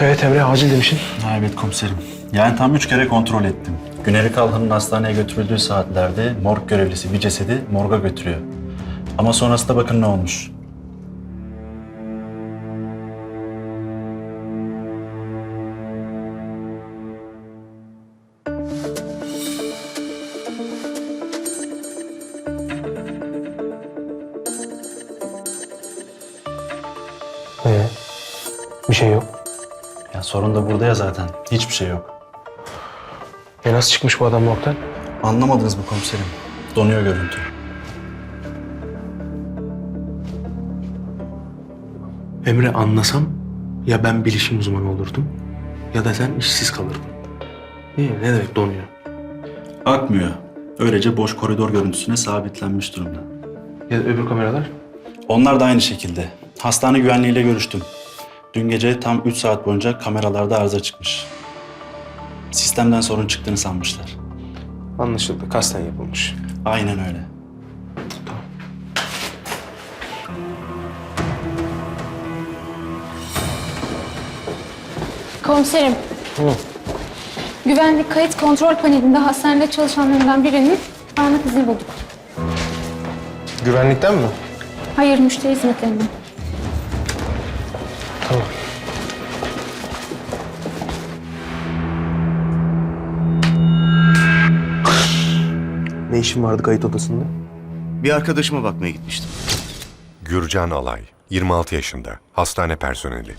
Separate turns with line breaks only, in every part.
Evet Emre acil demişsin.
Ha, evet komiserim. Yani tam üç kere kontrol ettim. Güneri Kalhan'ın hastaneye götürüldüğü saatlerde morg görevlisi bir cesedi morga götürüyor. Ama sonrasında bakın ne olmuş.
Ee, bir şey yok.
Ya sorun da burada ya zaten. Hiçbir şey yok.
E nasıl çıkmış bu adam morgdan?
Anlamadınız mı komiserim? Donuyor görüntü.
Emre anlasam ya ben bilişim uzmanı olurdum ya da sen işsiz kalırdın. Mi? Ne demek donuyor?
Akmıyor. Öylece boş koridor görüntüsüne sabitlenmiş durumda.
Ya öbür kameralar?
Onlar da aynı şekilde. Hastane güvenliğiyle görüştüm. Dün gece tam 3 saat boyunca kameralarda arıza çıkmış. Sistemden sorun çıktığını sanmışlar.
Anlaşıldı. Kasten yapılmış.
Aynen öyle.
Komiserim. Güvenlik kayıt kontrol panelinde hastanede çalışanlarından birinin parmak izini bulduk.
Güvenlikten mi?
Hayır, müşteri hizmetlerinden.
Tamam. Ne işin vardı kayıt odasında?
Bir arkadaşıma bakmaya gitmiştim.
Gürcan Alay, 26 yaşında, hastane personeli.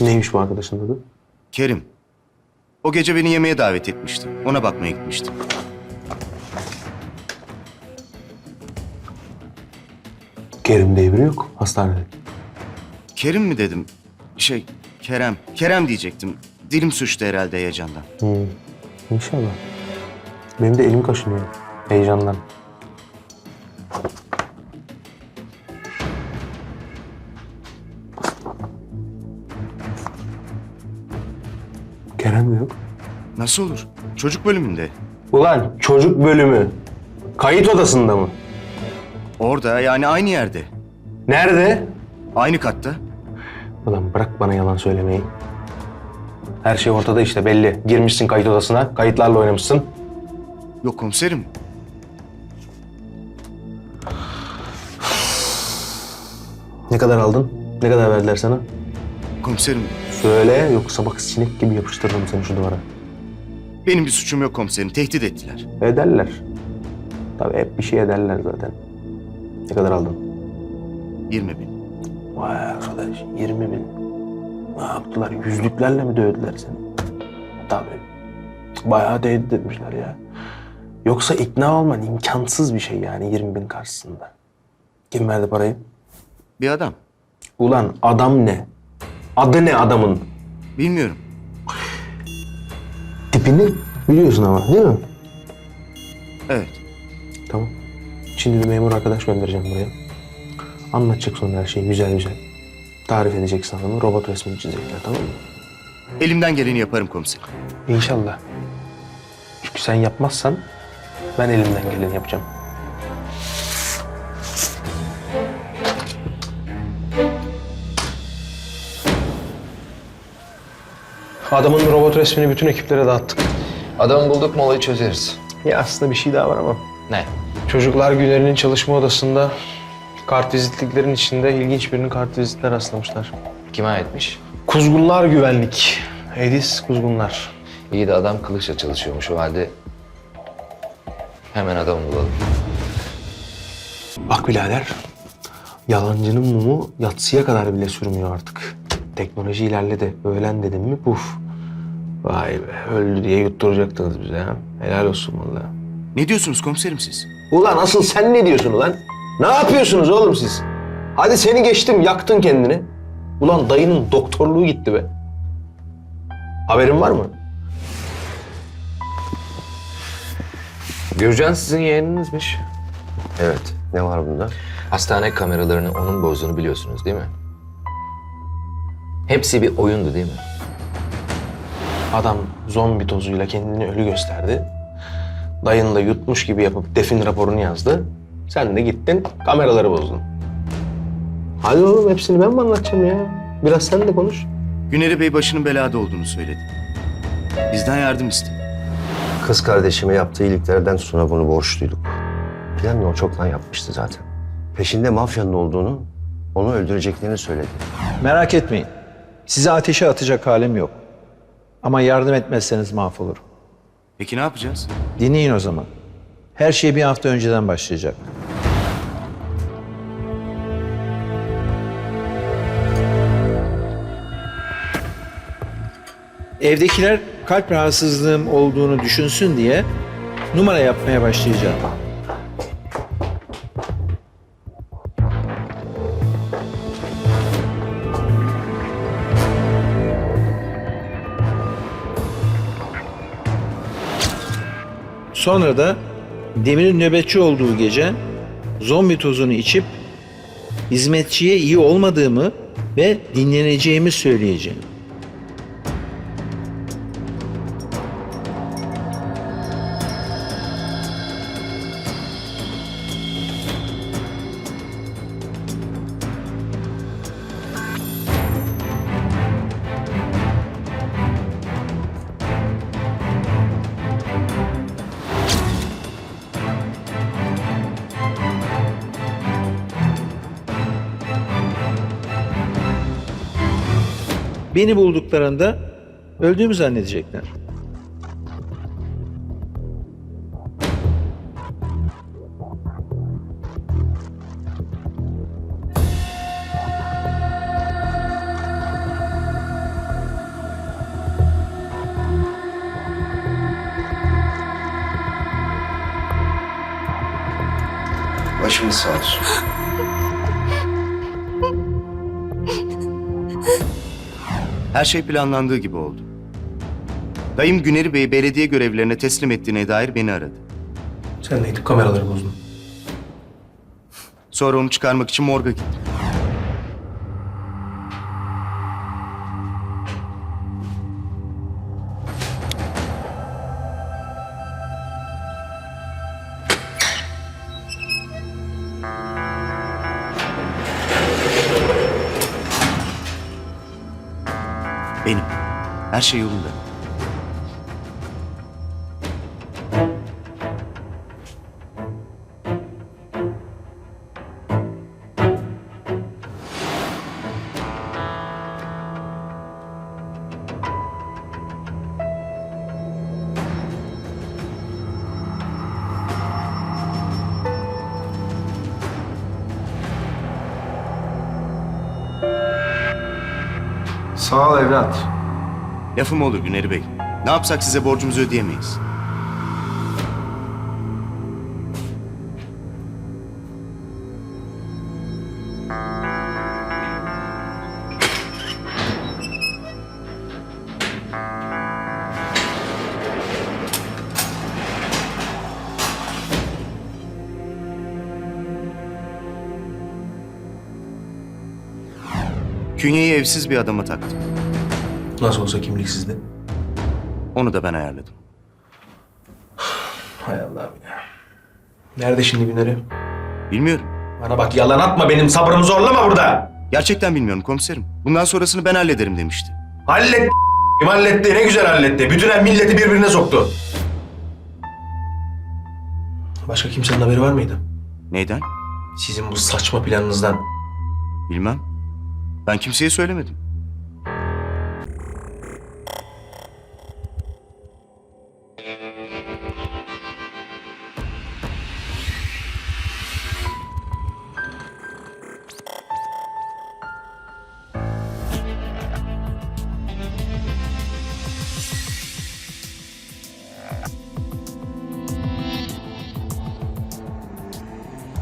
Neymiş bu arkadaşın adı?
Kerim. O gece beni yemeğe davet etmişti. Ona bakmaya gitmiştim.
Kerim devri yok hastanede.
Kerim mi dedim? Şey, Kerem. Kerem diyecektim. Dilim suçtu herhalde heyecandan.
Hmm. İnşallah. Benim de elim kaşınıyor heyecandan. Kerem de yok.
Nasıl olur? Çocuk bölümünde.
Ulan çocuk bölümü. Kayıt odasında mı?
Orada yani aynı yerde.
Nerede?
Aynı katta.
Ulan bırak bana yalan söylemeyi. Her şey ortada işte belli. Girmişsin kayıt odasına, kayıtlarla oynamışsın.
Yok komiserim.
Ne kadar aldın? Ne kadar verdiler sana?
Komiserim.
Söyle yoksa bak sinek gibi yapıştırırım seni şu duvara.
Benim bir suçum yok komiserim. Tehdit ettiler.
Ederler. Tabii hep bir şey ederler zaten. Ne kadar aldın?
20 bin.
Vay arkadaş 20 bin. Ne yaptılar? Yüzlüklerle mi dövdüler seni? Tabii. Bayağı tehdit etmişler ya. Yoksa ikna olman imkansız bir şey yani 20 bin karşısında. Kim verdi parayı?
Bir adam.
Ulan adam ne? Adı ne adamın?
Bilmiyorum.
Tipini biliyorsun ama değil mi?
Evet.
Tamam. Şimdi bir memur arkadaş göndereceğim buraya. Anlatacak sonra her şeyi güzel güzel. Tarif edeceksin adamı. Robot resmini çizecekler tamam mı?
Elimden geleni yaparım komiserim.
İnşallah. Çünkü sen yapmazsan ben elimden geleni yapacağım. Adamın robot resmini bütün ekiplere dağıttık.
Adamı bulduk mu olayı çözeriz.
Ya aslında bir şey daha var ama.
Ne?
Çocuklar Güner'in çalışma odasında kart vizitliklerin içinde ilginç birinin kart vizitler rastlamışlar.
Kime aitmiş?
Kuzgunlar Güvenlik. Edis Kuzgunlar.
İyi de adam kılıçla çalışıyormuş o halde. Hemen adamı bulalım.
Bak birader, yalancının mumu yatsıya kadar bile sürmüyor artık. Teknoloji ilerledi. Öğlen dedim mi puf. Vay be, öldü diye yutturacaktınız bize ha. Helal olsun vallahi.
Ne diyorsunuz komiserim siz?
Ulan asıl sen ne diyorsun ulan? Ne yapıyorsunuz oğlum siz? Hadi seni geçtim, yaktın kendini. Ulan dayının doktorluğu gitti be. Haberin var mı?
Gürcan sizin yeğeninizmiş.
Evet. Ne var bunda?
Hastane kameralarını onun bozduğunu biliyorsunuz değil mi? Hepsi bir oyundu değil mi?
Adam zombi tozuyla kendini ölü gösterdi. Dayın da yutmuş gibi yapıp defin raporunu yazdı. Sen de gittin kameraları bozdun. Hadi oğlum hepsini ben mi anlatacağım ya? Biraz sen de konuş.
Güneri Bey başının belada olduğunu söyledi. Bizden yardım istedi.
Kız kardeşime yaptığı iyiliklerden sonra bunu borçluyduk. Planını o çoktan yapmıştı zaten. Peşinde mafyanın olduğunu, onu öldüreceklerini söyledi.
Merak etmeyin. Sizi ateşe atacak halim yok. Ama yardım etmezseniz mahvolurum.
Peki ne yapacağız?
Dinleyin o zaman. Her şey bir hafta önceden başlayacak. Evdekiler kalp rahatsızlığım olduğunu düşünsün diye numara yapmaya başlayacağım. Sonra da Demir'in nöbetçi olduğu gece zombi tozunu içip hizmetçiye iyi olmadığımı ve dinleneceğimi söyleyeceğim. Beni bulduklarında öldüğümü zannedecekler.
Başımız sağ olsun. Her şey planlandığı gibi oldu. Dayım Güneri Bey'i belediye görevlilerine teslim ettiğine dair beni aradı.
Sen de gidip kameraları bozdun.
Sonra onu çıkarmak için morga gittim. Her şey yolunda.
Sağ ol evlat.
Lafım olur Güneri Bey. Ne yapsak size borcumuzu ödeyemeyiz. Künyeyi evsiz bir adama taktım.
Nasıl olsa kimliksizdi.
Onu da ben ayarladım.
Hay Allah'ım ya. Nerede şimdi Güner'i?
Bilmiyorum.
Bana bak yalan atma benim sabrımı zorlama burada.
Gerçekten bilmiyorum komiserim. Bundan sonrasını ben hallederim demişti.
Hallet halletti ne güzel halletti. Bütün milleti birbirine soktu. Başka kimsenin haberi var mıydı?
Neyden?
Sizin bu saçma planınızdan.
Bilmem. Ben kimseye söylemedim.